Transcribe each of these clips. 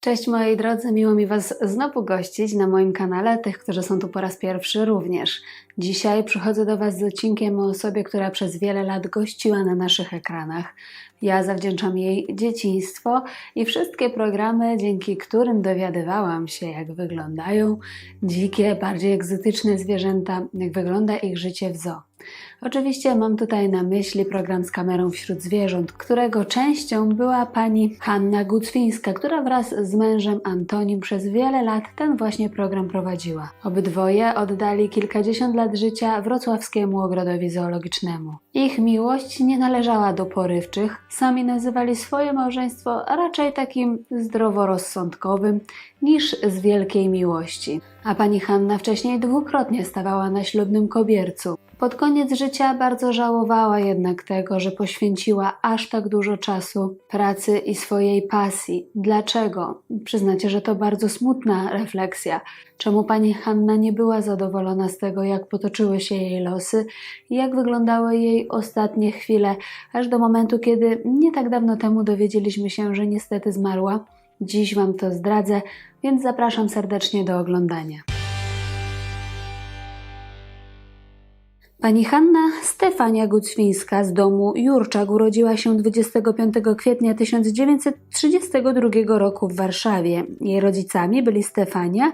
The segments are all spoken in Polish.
Cześć moi drodzy, miło mi Was znowu gościć na moim kanale, tych, którzy są tu po raz pierwszy również. Dzisiaj przychodzę do Was z odcinkiem o osobie, która przez wiele lat gościła na naszych ekranach. Ja zawdzięczam jej dzieciństwo i wszystkie programy, dzięki którym dowiadywałam się, jak wyglądają dzikie, bardziej egzotyczne zwierzęta, jak wygląda ich życie w zoo. Oczywiście mam tutaj na myśli program z kamerą wśród zwierząt, którego częścią była pani Hanna Gucwińska, która wraz z mężem Antonim przez wiele lat ten właśnie program prowadziła. Obydwoje oddali kilkadziesiąt lat życia wrocławskiemu ogrodowi zoologicznemu. Ich miłość nie należała do porywczych, sami nazywali swoje małżeństwo raczej takim zdroworozsądkowym niż z wielkiej miłości. A pani Hanna wcześniej dwukrotnie stawała na ślubnym kobiercu. Pod koniec życia bardzo żałowała jednak tego, że poświęciła aż tak dużo czasu pracy i swojej pasji. Dlaczego? Przyznacie, że to bardzo smutna refleksja. Czemu pani Hanna nie była zadowolona z tego, jak potoczyły się jej losy i jak wyglądały jej ostatnie chwile, aż do momentu, kiedy nie tak dawno temu dowiedzieliśmy się, że niestety zmarła? Dziś Wam to zdradzę, więc zapraszam serdecznie do oglądania. Pani Hanna Stefania Gucwińska z domu Jurczak urodziła się 25 kwietnia 1932 roku w Warszawie. Jej rodzicami byli Stefania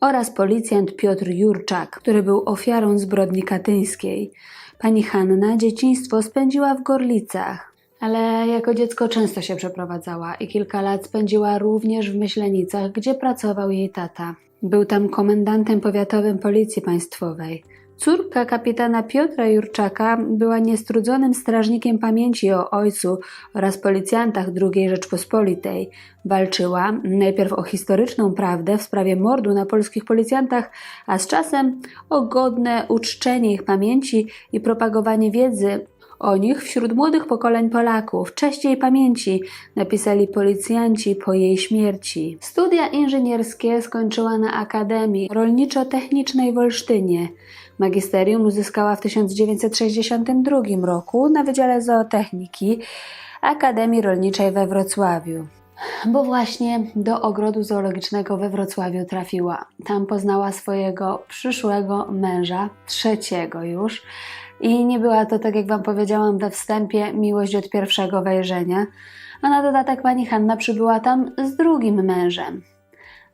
oraz policjant Piotr Jurczak, który był ofiarą zbrodni katyńskiej. Pani Hanna dzieciństwo spędziła w Gorlicach, ale jako dziecko często się przeprowadzała i kilka lat spędziła również w Myślenicach, gdzie pracował jej tata. Był tam komendantem powiatowym Policji Państwowej. Córka kapitana Piotra Jurczaka była niestrudzonym strażnikiem pamięci o ojcu oraz policjantach II Rzeczpospolitej. Walczyła najpierw o historyczną prawdę w sprawie mordu na polskich policjantach, a z czasem o godne uczczenie ich pamięci i propagowanie wiedzy o nich wśród młodych pokoleń Polaków. Cześć jej pamięci, napisali policjanci po jej śmierci. Studia inżynierskie skończyła na Akademii Rolniczo-Technicznej w Olsztynie. Magisterium uzyskała w 1962 roku na Wydziale Zootechniki Akademii Rolniczej we Wrocławiu. Bo właśnie do ogrodu zoologicznego we Wrocławiu trafiła. Tam poznała swojego przyszłego męża, trzeciego już. I nie była to, tak jak Wam powiedziałam we wstępie, miłość od pierwszego wejrzenia, a na dodatek pani Hanna przybyła tam z drugim mężem.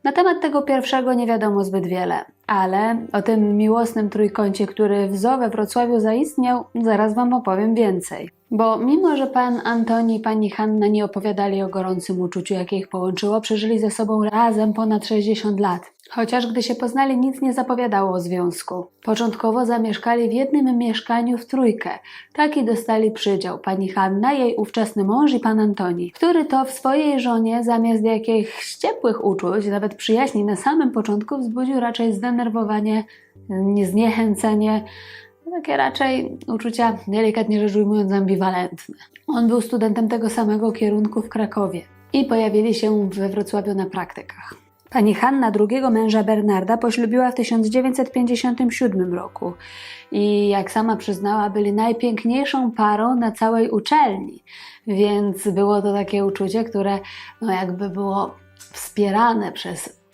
Na temat tego pierwszego nie wiadomo zbyt wiele, ale o tym miłosnym trójkącie, który w zoo we Wrocławiu zaistniał, zaraz Wam opowiem więcej. Bo mimo, że pan Antoni i pani Hanna nie opowiadali o gorącym uczuciu, jakie ich połączyło, przeżyli ze sobą razem ponad 60 lat. Chociaż gdy się poznali, nic nie zapowiadało o związku. Początkowo zamieszkali w jednym mieszkaniu w trójkę. Taki dostali przydział pani Hanna, jej ówczesny mąż i pan Antoni, który to w swojej żonie zamiast jakichś ciepłych uczuć, nawet przyjaźni na samym początku wzbudził raczej zdenerwowanie, zniechęcenie, takie raczej uczucia, delikatnie rzecz ujmując, ambiwalentne. On był studentem tego samego kierunku w Krakowie i pojawili się we Wrocławiu na praktykach. Pani Hanna drugiego męża Bernarda poślubiła w 1957 roku i jak sama przyznała, byli najpiękniejszą parą na całej uczelni, więc było to takie uczucie, które no jakby było wspierane przez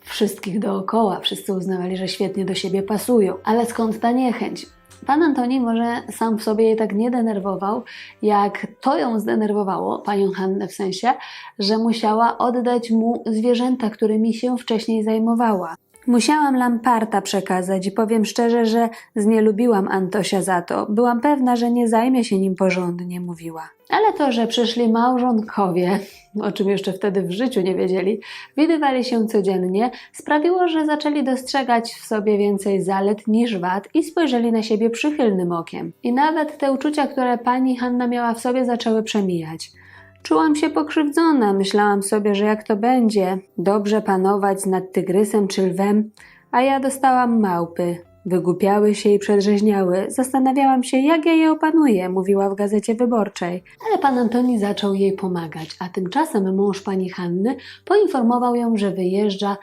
wszystkich dookoła. Wszyscy uznawali, że świetnie do siebie pasują. Ale skąd ta niechęć? Pan Antoni może sam w sobie jej tak nie denerwował, jak to ją zdenerwowało, panią Hannę w sensie, że musiała oddać mu zwierzęta, którymi się wcześniej zajmowała. Musiałam Lamparta przekazać i powiem szczerze, że znielubiłam Antosia za to. Byłam pewna, że nie zajmie się nim porządnie, mówiła. Ale to, że przyszli małżonkowie, o czym jeszcze wtedy w życiu nie wiedzieli, widywali się codziennie, sprawiło, że zaczęli dostrzegać w sobie więcej zalet niż wad i spojrzeli na siebie przychylnym okiem. I nawet te uczucia, które pani Hanna miała w sobie, zaczęły przemijać. Czułam się pokrzywdzona, myślałam sobie, że jak to będzie, dobrze panować nad tygrysem czy lwem, a ja dostałam małpy. Wygłupiały się i przedrzeźniały. Zastanawiałam się, jak ja je opanuję, mówiła w gazecie wyborczej. Ale pan Antoni zaczął jej pomagać, a tymczasem mąż pani Hanny poinformował ją, że wyjeżdża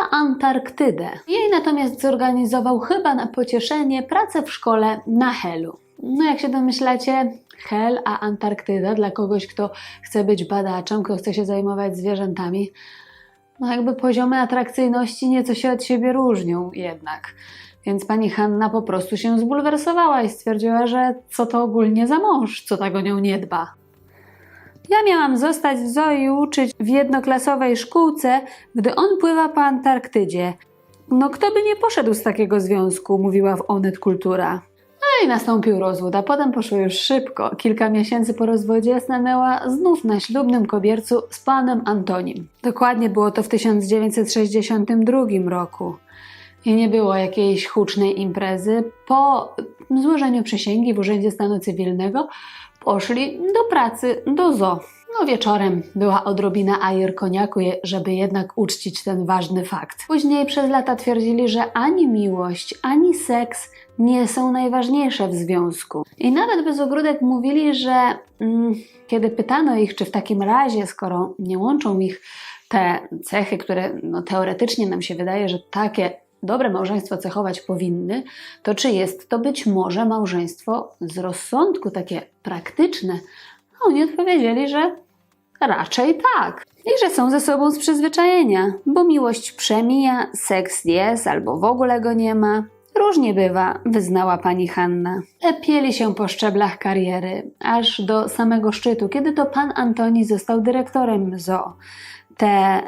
na Antarktydę. Jej natomiast zorganizował chyba na pocieszenie pracę w szkole na Helu. No jak się domyślacie, Hel, a Antarktyda dla kogoś, kto chce być badaczem, kto chce się zajmować zwierzętami, No jakby poziomy atrakcyjności nieco się od siebie różnią jednak. Więc pani Hanna po prostu się zbulwersowała i stwierdziła, że co to ogólnie za mąż, co tak o nią nie dba. Ja miałam zostać w zoo i uczyć w jednoklasowej szkółce, gdy on pływa po Antarktydzie. No kto by nie poszedł z takiego związku, mówiła w Onet Kultura. No i nastąpił rozwód, a potem poszło już szybko. Kilka miesięcy po rozwodzie stanęła znów na ślubnym kobiercu z panem Antonim. Dokładnie było to w 1962 roku. I nie było jakiejś hucznej imprezy. Po złożeniu przysięgi w Urzędzie Stanu Cywilnego poszli do pracy do zoo. No wieczorem była odrobina ajer koniaku, żeby jednak uczcić ten ważny fakt. Później przez lata twierdzili, że ani miłość, ani seks nie są najważniejsze w związku. I nawet bez ogródek mówili, że mm, kiedy pytano ich, czy w takim razie, skoro nie łączą ich te cechy, które no, teoretycznie nam się wydaje, że takie dobre małżeństwo cechować powinny, to czy jest to być może małżeństwo z rozsądku, takie praktyczne? Oni odpowiedzieli, że raczej tak. I że są ze sobą z przyzwyczajenia, bo miłość przemija, seks jest albo w ogóle go nie ma. Różnie bywa, wyznała pani Hanna. Lepieli się po szczeblach kariery, aż do samego szczytu, kiedy to pan Antoni został dyrektorem ZOO. Te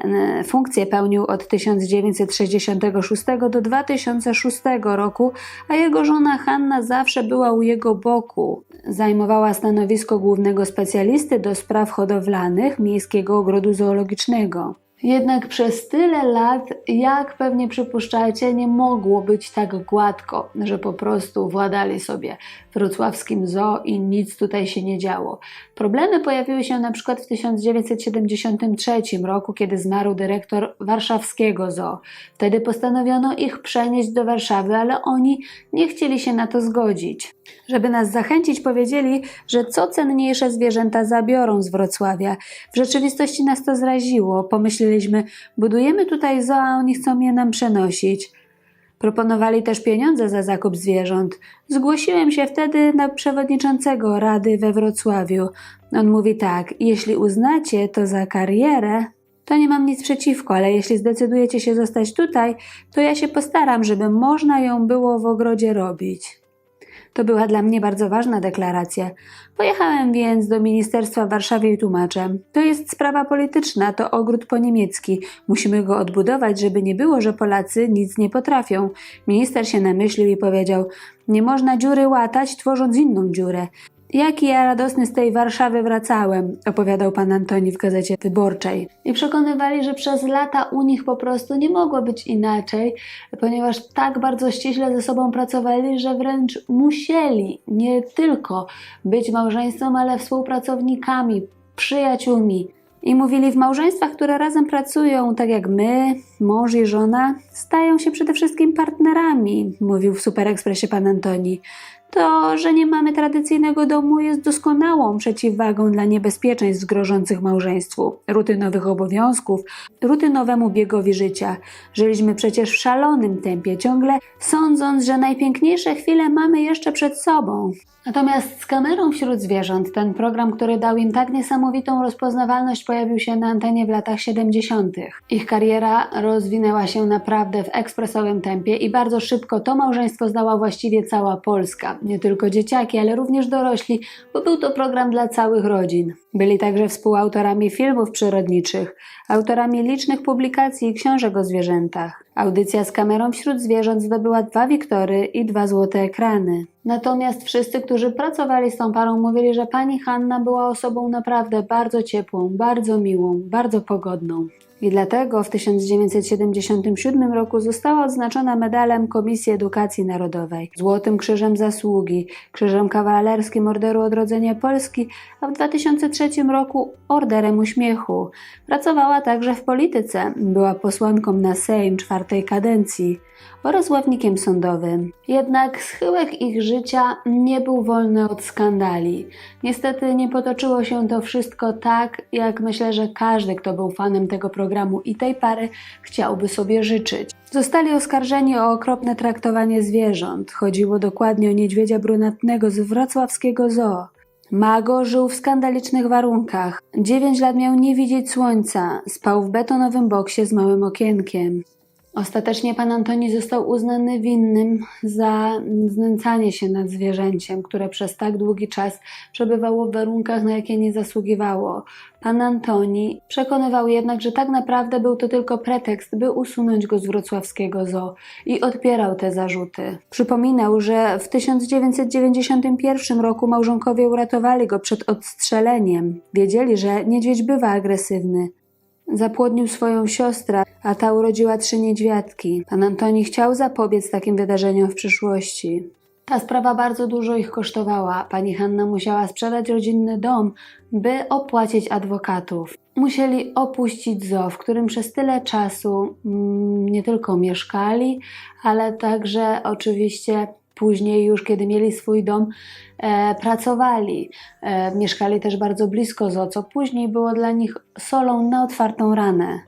funkcje pełnił od 1966 do 2006 roku, a jego żona Hanna zawsze była u jego boku. Zajmowała stanowisko głównego specjalisty do spraw hodowlanych Miejskiego Ogrodu Zoologicznego. Jednak przez tyle lat, jak pewnie przypuszczacie, nie mogło być tak gładko, że po prostu władali sobie wrocławskim zoo i nic tutaj się nie działo. Problemy pojawiły się na przykład w 1973 roku, kiedy zmarł dyrektor warszawskiego zoo. Wtedy postanowiono ich przenieść do Warszawy, ale oni nie chcieli się na to zgodzić. Żeby nas zachęcić, powiedzieli, że co cenniejsze zwierzęta zabiorą z Wrocławia. W rzeczywistości nas to zraziło. Pomyśleliśmy, budujemy tutaj zoo, a oni chcą je nam przenosić. Proponowali też pieniądze za zakup zwierząt. Zgłosiłem się wtedy na przewodniczącego rady we Wrocławiu. On mówi tak: Jeśli uznacie to za karierę, to nie mam nic przeciwko, ale jeśli zdecydujecie się zostać tutaj, to ja się postaram, żeby można ją było w ogrodzie robić. To była dla mnie bardzo ważna deklaracja. Pojechałem więc do ministerstwa w Warszawie i tłumaczę. To jest sprawa polityczna, to ogród po niemiecki. Musimy go odbudować, żeby nie było, że Polacy nic nie potrafią. Minister się namyślił i powiedział: Nie można dziury łatać, tworząc inną dziurę. Jaki ja radosny z tej Warszawy wracałem, opowiadał pan Antoni w gazecie wyborczej. I przekonywali, że przez lata u nich po prostu nie mogło być inaczej, ponieważ tak bardzo ściśle ze sobą pracowali, że wręcz musieli nie tylko być małżeństwem, ale współpracownikami, przyjaciółmi. I mówili, w małżeństwach, które razem pracują, tak jak my, mąż i żona, stają się przede wszystkim partnerami, mówił w Super Expressie pan Antoni. To, że nie mamy tradycyjnego domu, jest doskonałą przeciwwagą dla niebezpieczeństw grożących małżeństwu, rutynowych obowiązków, rutynowemu biegowi życia. Żyliśmy przecież w szalonym tempie, ciągle sądząc, że najpiękniejsze chwile mamy jeszcze przed sobą. Natomiast z kamerą wśród zwierząt, ten program, który dał im tak niesamowitą rozpoznawalność, pojawił się na antenie w latach 70. Ich kariera rozwinęła się naprawdę w ekspresowym tempie i bardzo szybko to małżeństwo znała właściwie cała Polska. Nie tylko dzieciaki, ale również dorośli, bo był to program dla całych rodzin. Byli także współautorami filmów przyrodniczych, autorami licznych publikacji i książek o zwierzętach. Audycja z kamerą wśród zwierząt zdobyła dwa Wiktory i dwa złote ekrany. Natomiast wszyscy, którzy pracowali z tą parą, mówili, że pani Hanna była osobą naprawdę bardzo ciepłą, bardzo miłą, bardzo pogodną. I dlatego w 1977 roku została odznaczona medalem Komisji Edukacji Narodowej, Złotym Krzyżem Zasługi, Krzyżem Kawalerskim Orderu Odrodzenia Polski, a w 2003 roku Orderem Uśmiechu. Pracowała także w polityce, była posłanką na Sejm czwartej kadencji oraz ławnikiem sądowym. Jednak schyłek ich życia nie był wolny od skandali. Niestety nie potoczyło się to wszystko tak, jak myślę, że każdy, kto był fanem tego programu i tej pary, chciałby sobie życzyć. Zostali oskarżeni o okropne traktowanie zwierząt. Chodziło dokładnie o niedźwiedzia brunatnego z wrocławskiego zoo. Mago żył w skandalicznych warunkach. Dziewięć lat miał nie widzieć słońca, spał w betonowym boksie z małym okienkiem. Ostatecznie pan Antoni został uznany winnym za znęcanie się nad zwierzęciem, które przez tak długi czas przebywało w warunkach, na jakie nie zasługiwało. Pan Antoni przekonywał jednak, że tak naprawdę był to tylko pretekst, by usunąć go z wrocławskiego zoo i odpierał te zarzuty. Przypominał, że w 1991 roku małżonkowie uratowali go przed odstrzeleniem. Wiedzieli, że niedźwiedź bywa agresywny. Zapłodnił swoją siostrę, a ta urodziła trzy niedźwiadki. Pan Antoni chciał zapobiec takim wydarzeniom w przyszłości. Ta sprawa bardzo dużo ich kosztowała. Pani Hanna musiała sprzedać rodzinny dom, by opłacić adwokatów. Musieli opuścić zoo, w którym przez tyle czasu mm, nie tylko mieszkali, ale także oczywiście później już, kiedy mieli swój dom, e, pracowali. E, mieszkali też bardzo blisko zoo, co później było dla nich solą na otwartą ranę.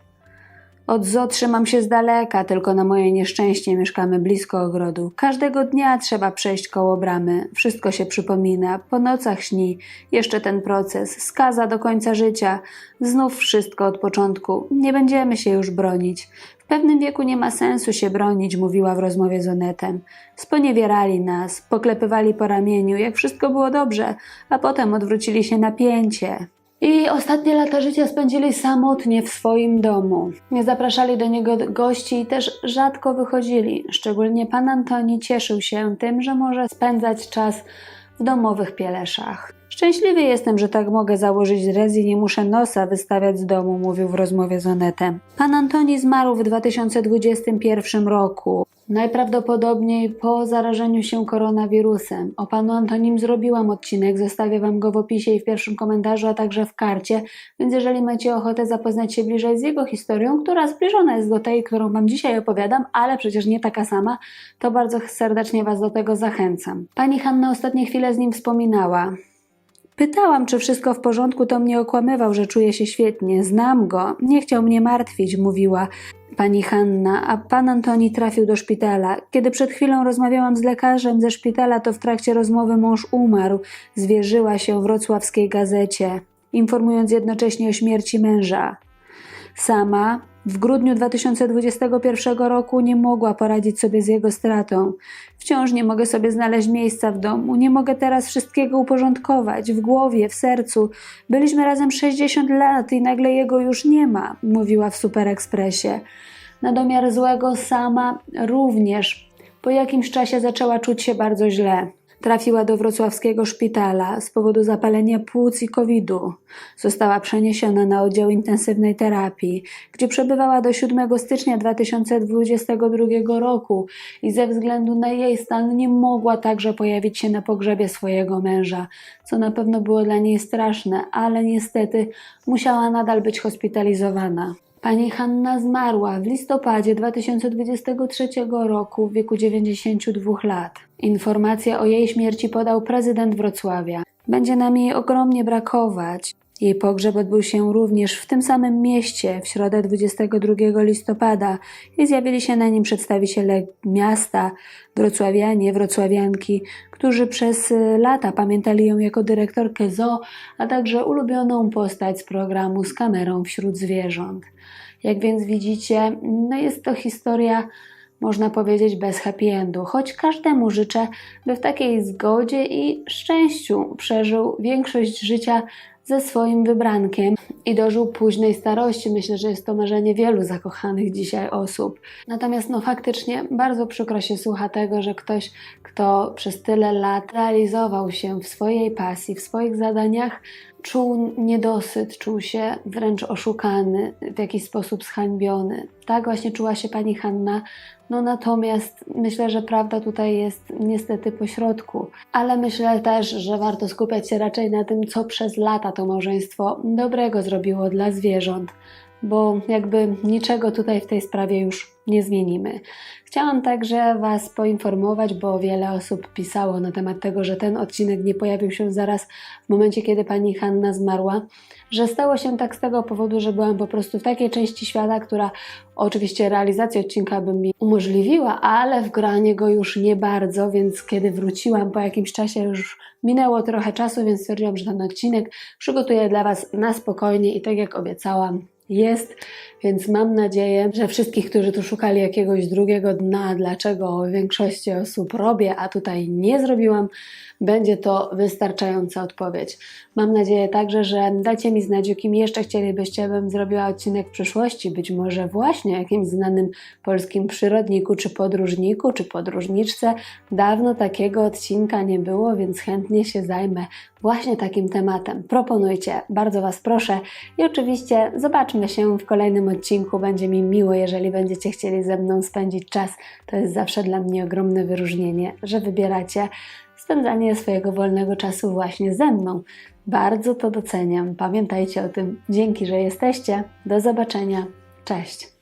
Od zoo trzymam się z daleka, tylko na moje nieszczęście mieszkamy blisko ogrodu. Każdego dnia trzeba przejść koło bramy. Wszystko się przypomina, po nocach śni. Jeszcze ten proces, skaza do końca życia. Znów wszystko od początku. Nie będziemy się już bronić. W pewnym wieku nie ma sensu się bronić, mówiła w rozmowie z Onetem. Sponiewierali nas, poklepywali po ramieniu, jak wszystko było dobrze, a potem odwrócili się na pięcie. I ostatnie lata życia spędzili samotnie w swoim domu. Nie zapraszali do niego gości i też rzadko wychodzili. Szczególnie pan Antoni cieszył się tym, że może spędzać czas w domowych pieleszach. Szczęśliwy jestem, że tak mogę założyć rez i nie muszę nosa wystawiać z domu, mówił w rozmowie z Onetem. Pan Antoni zmarł w 2021 roku. Najprawdopodobniej po zarażeniu się koronawirusem. O panu Antonim zrobiłam odcinek, zostawię wam go w opisie i w pierwszym komentarzu, a także w karcie, więc jeżeli macie ochotę zapoznać się bliżej z jego historią, która zbliżona jest do tej, którą wam dzisiaj opowiadam, ale przecież nie taka sama, to bardzo serdecznie was do tego zachęcam. Pani Hanna ostatnie chwile z nim wspominała. Pytałam, czy wszystko w porządku, to mnie okłamywał, że czuje się świetnie. Znam go, nie chciał mnie martwić, mówiła pani Hanna, a pan Antoni trafił do szpitala. Kiedy przed chwilą rozmawiałam z lekarzem ze szpitala, to w trakcie rozmowy mąż umarł, zwierzyła się wrocławskiej gazecie, informując jednocześnie o śmierci męża. Sama w grudniu 2021 roku nie mogła poradzić sobie z jego stratą. Wciąż nie mogę sobie znaleźć miejsca w domu, nie mogę teraz wszystkiego uporządkować w głowie, w sercu. Byliśmy razem 60 lat i nagle jego już nie ma, mówiła w Super Expressie. Na domiar złego sama również po jakimś czasie zaczęła czuć się bardzo źle. Trafiła do wrocławskiego szpitala z powodu zapalenia płuc i COVID-u. Została przeniesiona na oddział intensywnej terapii, gdzie przebywała do 7 stycznia 2022 roku i ze względu na jej stan nie mogła także pojawić się na pogrzebie swojego męża, co na pewno było dla niej straszne, ale niestety musiała nadal być hospitalizowana. Pani Hanna zmarła w listopadzie 2023 roku w wieku 92 lat. Informację o jej śmierci podał prezydent Wrocławia. Będzie nam jej ogromnie brakować. Jej pogrzeb odbył się również w tym samym mieście w środę 22 listopada i zjawili się na nim przedstawiciele miasta, wrocławianie, wrocławianki, którzy przez lata pamiętali ją jako dyrektorkę zoo, a także ulubioną postać z programu z kamerą wśród zwierząt. Jak więc widzicie, no jest to historia, można powiedzieć, bez happy endu, choć każdemu życzę, by w takiej zgodzie i szczęściu przeżył większość życia ze swoim wybrankiem i dożył późnej starości. Myślę, że jest to marzenie wielu zakochanych dzisiaj osób. Natomiast no faktycznie bardzo przykro się słucha tego, że ktoś, kto przez tyle lat realizował się w swojej pasji, w swoich zadaniach, czuł niedosyt, czuł się wręcz oszukany, w jakiś sposób zhańbiony. Tak właśnie czuła się pani Hanna. No natomiast myślę, że prawda tutaj jest niestety po środku. Ale myślę też, że warto skupiać się raczej na tym, co przez lata to małżeństwo dobrego zrobiło dla zwierząt. Bo jakby niczego tutaj w tej sprawie już nie zmienimy. Chciałam także Was poinformować, bo wiele osób pisało na temat tego, że ten odcinek nie pojawił się zaraz w momencie, kiedy pani Hanna zmarła, że stało się tak z tego powodu, że byłam po prostu w takiej części świata, która oczywiście realizację odcinka by mi umożliwiła, ale wgranie go już nie bardzo, więc kiedy wróciłam po jakimś czasie już minęło trochę czasu, więc stwierdziłam, że ten odcinek przygotuję dla Was na spokojnie i tak jak obiecałam, jest, więc mam nadzieję, że wszystkich, którzy tu szukali jakiegoś drugiego dna, dlaczego większości osób robię, a tutaj nie zrobiłam, będzie to wystarczająca odpowiedź. Mam nadzieję także, że dacie mi znać, o kim jeszcze chcielibyście, bym zrobiła odcinek w przyszłości, być może właśnie jakimś znanym polskim przyrodniku, czy podróżniku, czy podróżniczce. Dawno takiego odcinka nie było, więc chętnie się zajmę właśnie takim tematem. Proponujcie, bardzo Was proszę i oczywiście zobaczmy się w kolejnym odcinku. Będzie mi miło, jeżeli będziecie chcieli ze mną spędzić czas. To jest zawsze dla mnie ogromne wyróżnienie, że wybieracie spędzanie swojego wolnego czasu właśnie ze mną. Bardzo to doceniam. Pamiętajcie o tym. Dzięki, że jesteście. Do zobaczenia. Cześć.